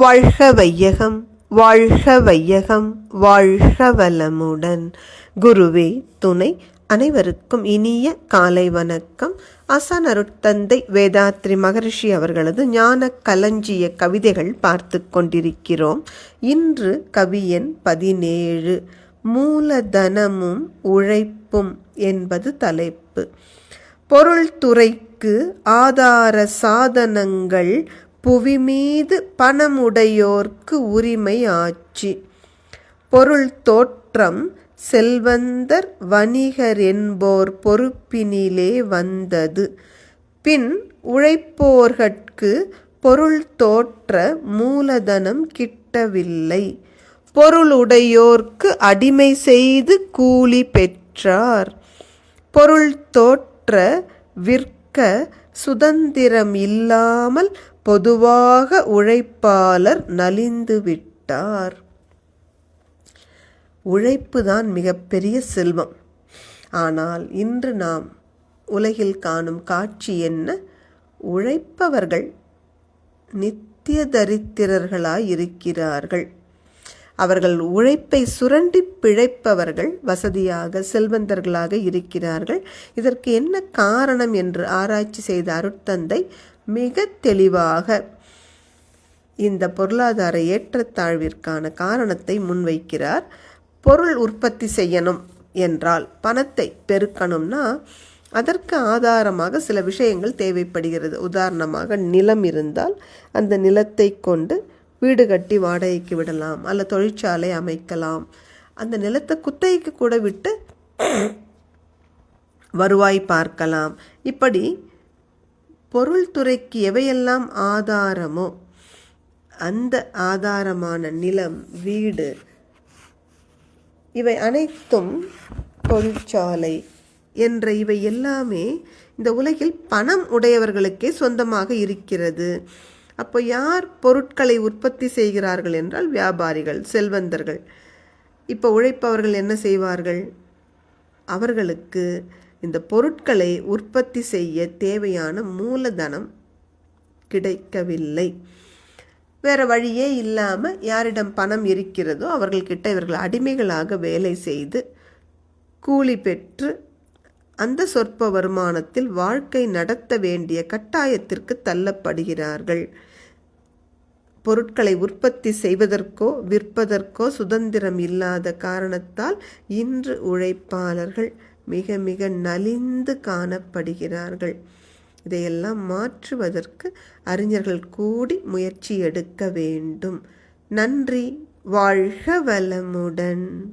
வாழ்க வையகம் வாழ்க வையகம் வாழ்க வளமுடன். குருவே துணை அனைவருக்கும் இனிய காலை வணக்கம். அசனருட்தந்தை வேதாத்ரி மகரிஷி அவர்களது ஞான களஞ்சிய கவிதைகள் பார்த்து கொண்டிருக்கிறோம். இன்று கவியன் பதினேழு மூலதனமும் உழைப்பும் என்பது தலைப்பு. பொருள்துறைக்கு ஆதார சாதனங்கள் புவி மீது பணமுடையோர்க்கு உரிமை ஆட்சி பொருள் தோற்றம் செல்வந்தர் வணிகர் என்போர் பொறுப்பினிலே வந்தது. பின் உழைப்போர்கட்கு பொருள் தோற்ற மூலதனம் கிட்டவில்லை. பொருளுடையோர்க்கு அடிமை செய்து கூலி பெற்றார். பொருள் தோற்ற விற்க சுதந்திரம் இல்லாமல் பொதுவாக உழைப்பாளர் நலிந்து விட்டார். உழைப்பு தான் மிகப்பெரிய செல்வம். ஆனால் இன்று நாம் உலகில் காணும் காட்சி என்ன? உழைப்பவர்கள் நித்திய தரித்திரர்களாய் இருக்கிறார்கள் அவர்கள் உழைப்பை சுரண்டி பிழைப்பவர்கள் வசதியாக செல்வந்தர்களாக இருக்கிறார்கள். இதற்கு என்ன காரணம் என்று ஆராய்ச்சி செய்த அருட்தந்தை மிக தெளிவாக இந்த பொருளாதார ஏற்றத்தாழ்விற்கான காரணத்தை முன்வைக்கிறார். பொருள் உற்பத்தி செய்யணும் என்றால் பணத்தை பெருக்கணும்னா அதற்கு ஆதாரமாக சில விஷயங்கள் தேவைப்படுகிறது. உதாரணமாக நிலம் இருந்தால் அந்த நிலத்தை கொண்டு வீடு கட்டி வாடகைக்கு விடலாம் அல்ல தொழிற்சாலை அமைக்கலாம். அந்த நிலத்தை குத்தகைக்கு கூட விட்டு வருவாய் பார்க்கலாம். இப்படி பொருள் துறைக்கு எவையெல்லாம் ஆதாரமோ அந்த ஆதாரமான நிலம் வீடு இவை அனைத்தும் தொழிற்சாலை என்ற இவை எல்லாமே இந்த உலகில் பணம் உடையவர்களுக்கே சொந்தமாக இருக்கிறது. அப்போ யார் பொருட்களை உற்பத்தி செய்கிறார்கள் என்றால் வியாபாரிகள் செல்வந்தர்கள். இப்போ உழைப்பவர்கள் என்ன செய்வார்கள்? அவர்களுக்கு இந்த பொருட்களை உற்பத்தி செய்ய தேவையான மூலதனம் கிடைக்கவில்லை. வேறு வழியே இல்லாமல் யாரிடம் பணம் இருக்கிறதோ அவர்கள்கிட்ட இவர்கள் அடிமைகளாக வேலை செய்து கூலி பெற்று அந்த சொற்ப வருமானத்தில் வாழ்க்கை நடத்த வேண்டிய கட்டாயத்திற்கு தள்ளப்படுகிறார்கள். பொருட்களை உற்பத்தி செய்வதற்கோ விற்பதற்கோ சுதந்திரம் இல்லாத காரணத்தால் இன்று உழைப்பாளர்கள் மிக மிக நலிந்து காணப்படுகிறார்கள். இதையெல்லாம் மாற்றுவதற்கு அறிஞர்கள் கூடி முயற்சி எடுக்க வேண்டும். நன்றி வாழ்க வளமுடன்.